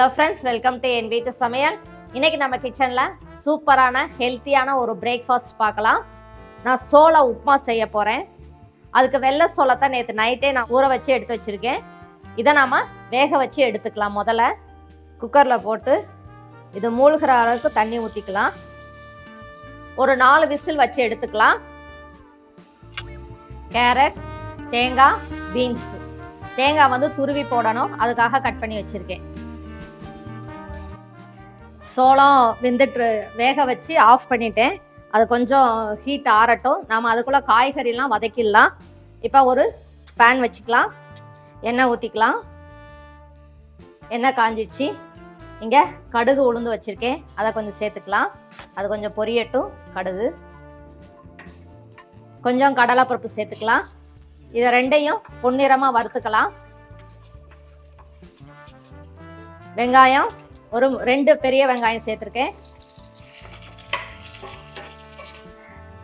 Hello friends welcome to என் வீட்டு சமையல் இன்னைக்கு நம்ம கிச்சனில் சூப்பரான ஹெல்த்தியான ஒரு பிரேக்ஃபாஸ்ட் பார்க்கலாம். நான் சோள உப்புமா செய்ய போகிறேன் அதுக்கு வெள்ளை சோளத்தை நேற்று நைட்டே நான் ஊற வச்சு எடுத்து வச்சுருக்கேன். இதை நாம் வேக வச்சு எடுத்துக்கலாம் முதல்ல. குக்கரில் போட்டு இது மூழ்கிற அளவுக்கு தண்ணி ஊற்றிக்கலாம் ஒரு நாலு விசில் வச்சு எடுத்துக்கலாம். கேரட் தேங்காய் பீன்ஸ் தேங்காய் வந்து துருவி போடணும். அதுக்காக கட் பண்ணி வச்சுருக்கேன். சோளம் வெந்துட்டு வேக வச்சு ஆஃப் பண்ணிட்டேன். அது கொஞ்சம் ஹீட் ஆறட்டும். நாம் அதுக்குள்ளே காய்கறிலாம் வதக்கிடலாம். இப்போ ஒரு பேன் வச்சுக்கலாம். எண்ணெய் ஊற்றிக்கலாம் எண்ணெய் காஞ்சிச்சு. இங்கே கடுகு உளுந்து வச்சுருக்கேன். அதை கொஞ்சம் சேர்த்துக்கலாம். அது கொஞ்சம் பொரியட்டும். கடுகு. கொஞ்சம் கடலைப்பருப்பு சேர்த்துக்கலாம். இதை ரெண்டையும் பொன்னிறமாக வறுத்துக்கலாம். வெங்காயம் ஒரு ரெண்டு பெரிய வெங்காயம் சேர்த்துருக்கேன்.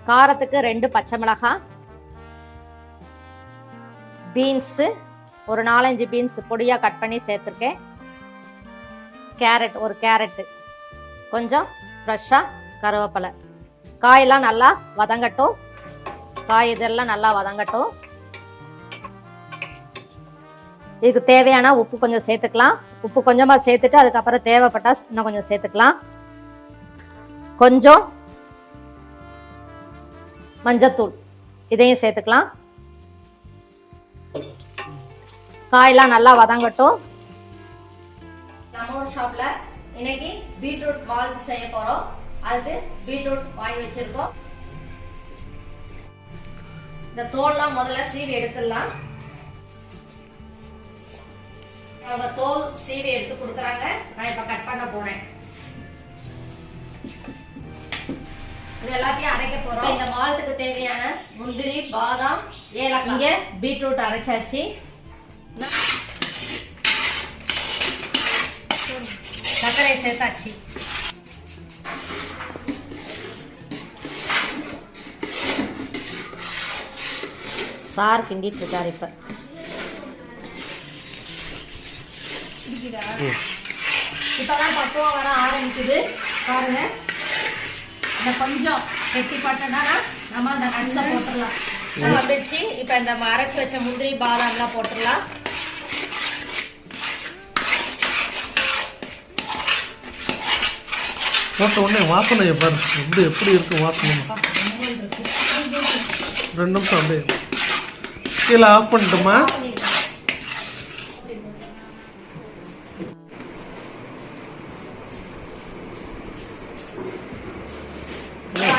காரத்துக்கு ரெண்டு பச்சை மிளகாய் பீன்ஸு ஒரு நாலஞ்சு பீன்ஸ் பொடியாக கட் பண்ணி சேர்த்துருக்கேன். கேரட் ஒரு கேரட்டு கொஞ்சம் ஃப்ரெஷ்ஷாக கருவேப்பிலை. காயெல்லாம் நல்லா வதங்கட்டும். காய் இதெல்லாம் நல்லா வதங்கட்டும். இதுக்கு தேவையான உப்பு கொஞ்சம் சேர்த்துக்கலாம். உப்பு கொஞ்சமாக சேர்த்துட்டு அதுக்கப்புறம் தேவைப்பட்டால் இன்னும் கொஞ்சம் சேர்த்துக்கலாம். கொஞ்சம் மஞ்சத்தூள். இதையும் சேர்த்துக்கலாம். காயெல்லாம் நல்லா வதங்கட்டும். நம்ம ஒரு ஷாப்ல இன்னைக்கு பீட்ரூட் வால் செய்ய போறோம். அதுக்கு பீட்ரூட் வாங்கி வச்சிருக்கோம். இந்த தோல்லாம் முதல்ல சீவி எடுத்துடலாம். அவங்க தோல் சீவி எடுத்து கொடுக்குறாங்க. நான் இப்ப கட் பண்ண போறேன். இது எல்லாத்தையும் அரைக்க போறோம். இந்த மால்ட்டுக்கு தேவையான முந்திரி பாதாம் ஏலக்காய். இங்க பீட்ரூட் அரைச்சாச்சு. சர்க்கரை சேர்த்தாச்சு. சார் கிண்டிட்டு இருக்காரு இப்ப. இப்பதான் பக்குவம் வர ஆரம்பிக்குது. பாருங்க. இந்த கொஞ்சம் கெட்டி பட்டனா நம்ம அந்த நட்ஸை போட்டுடலாம். இது வந்துடுச்சு இப்ப இந்த அரைச்சு வச்ச முந்திரி பாதாம்லாம் போட்டுடலாம். போட்ட உடனே வாசனை பாரு எப்படி எப்படி இருக்கு வாசனை. ரெண்டு நிமிஷம் அப்படியே. கீழே ஆஃப் பண்ணிட்டோமா?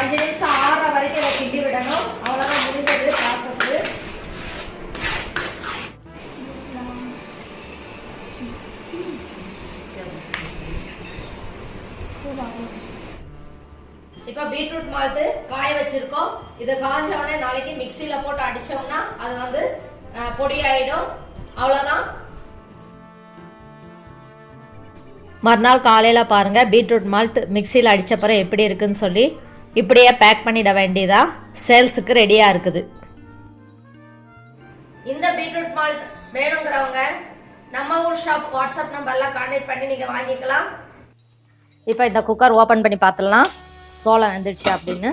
அஞ்சு நிமிஷம் ஆறுற வரைக்கும் இதை கிண்டி விடணும். அவ்வளோதான் முடிஞ்சது ப்ராசஸ் இப்போ பீட்ரூட் மால்ட்டு காய வச்சிருக்கோம். இதை காஞ்ச உடனே நாளைக்கு மிக்சியில போட்டு அடிச்சோம்னா அது வந்து பொடி ஆயிடும் அவ்வளோதான் மறுநாள் காலையில் பாருங்கள் பீட்ரூட் மால்ட் மிக்சியில் அடித்த பிறகு எப்படி இருக்குன்னு சொல்லி. இப்படியே பேக் பண்ணிட வேண்டியதா? சேல்ஸுக்கு ரெடியாக இருக்குது. இந்த பீட்ரூட் மால்ட் வேணுங்கிறவங்க நம்ம ஊர் ஷாப் வாட்ஸ்அப் நம்பர்லாம் கான்டாக்ட் பண்ணி நீங்கள் வாங்கிக்கலாம். இப்போ இந்த குக்கர் ஓப்பன் பண்ணி பார்த்துடலாம். சோளம் வெந்துடுச்சு அப்படின்னு.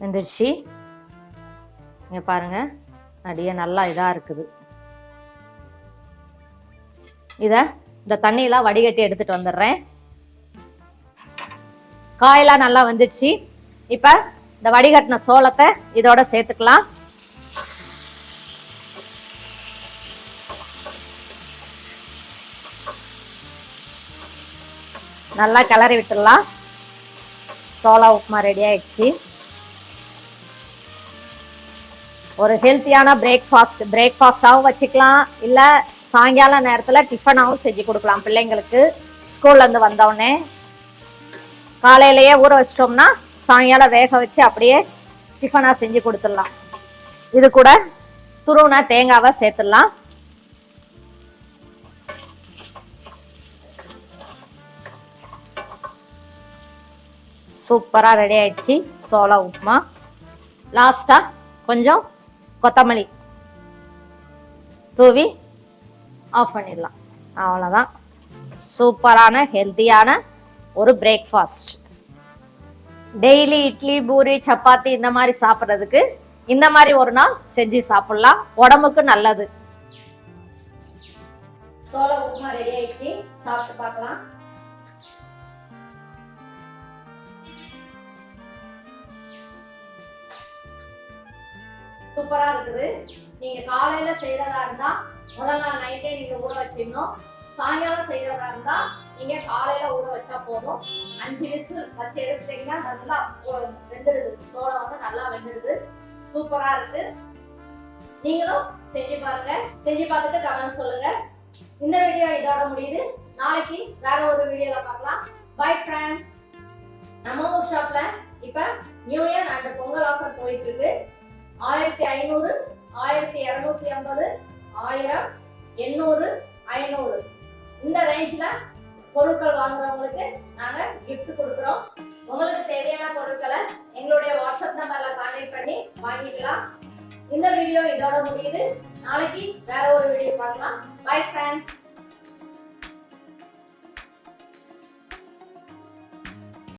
வெந்துடுச்சு. இங்கே பாருங்க. அப்படியே நல்லா இதாக இருக்குது. இதை இந்த தண்ணியெல்லாம் வடிகட்டி எடுத்துட்டு வந்துடுறேன். காயெல்லாம் நல்லா வந்துடுச்சு. இப்போ இந்த வடிகட்டின சோளத்தை இதோட சேர்த்துக்கலாம். நல்லா கிளறி விட்டுடலாம். சோளா உப்புமா ரெடி ஆயிடுச்சு. ஒரு ஹெல்த்தியான பிரேக்ஃபாஸ்ட் பிரேக்ஃபாஸ்டாகவும் வச்சுக்கலாம். இல்லை சாயங்கால நேரத்தில் டிஃபனாகவும் செஞ்சு கொடுக்கலாம் பிள்ளைங்களுக்கு. ஸ்கூல்லேருந்து வந்தோடனே காலையிலேயே ஊற வச்சிட்டோம்னா சாயங்காலம் வேக வச்சு அப்படியே டிஃபனாக செஞ்சு கொடுத்துடலாம். இது கூட துருவுன தேங்காவை சேர்த்துடலாம். சூப்பராக ரெடி ஆயிடுச்சு. சோளா உப்புமா. லாஸ்ட்டாக கொஞ்சம் கொத்தமல்லி. தூவி ஆஃப் பண்ணிடலாம். அவ்வளோதான் சூப்பரான ஹெல்த்தியான ஒரு பிரேக்ஃபாஸ்ட் டெய்லி இட்லி பூரி சப்பாத்தி இந்த மாதிரி சாப்பிட்றதுக்கு இந்த மாதிரி ஒரு நாள் செஞ்சு சாப்பிடலாம். உடம்புக்கு நல்லது. சோள உப்புமா ரெடி ஆயிடுச்சு. சாப்பிட்டு பார்க்கலாம். சூப்பரா இருக்குது. நீங்க காலையில செய்யறதா இருந்தா முதல் நாள் நைட்டே நீங்க ஊற வச்சிடணும். சாயங்காலம் செய்யறதா இருந்தா நீங்க காலையில ஊற வச்சா போதும். அஞ்சு விசில் வச்சு எடுத்துட்டீங்கன்னா நல்லா வெந்துடுது. சோளம் வந்து நல்லா வெந்துடுது. சூப்பரா இருக்கு. நீங்களும் செஞ்சு பாருங்க. செஞ்சு பார்த்துட்டு கமெண்ட் சொல்லுங்க. இந்த வீடியோ இதோட முடியுது. நாளைக்கு வேற ஒரு வீடியோல பார்க்கலாம். பை ஃப்ரெண்ட்ஸ் நம்ம ஊர் ஷாப்ல இப்ப new year and Pongal offer போயிட்டு இருக்கு. ஆயிரத்தி ஐநூறு ஆயிரத்தி இரநூத்தி ஐம்பது ஆயிரம் எண்ணூறு ஐநூறு. இந்த ரேஞ்சில் பொருட்கள் வாங்குறவங்களுக்கு நாங்கள் கிஃப்ட் கொடுக்குறோம். உங்களுக்கு தேவையான பொருட்களை எங்களுடைய வாட்ஸ்அப் நம்பரில் கான்டாக்ட் பண்ணி வாங்கிக்கலாம். இந்த வீடியோ இதோட முடியுது. நாளைக்கு வேற ஒரு வீடியோ பார்க்கலாம். Bye friends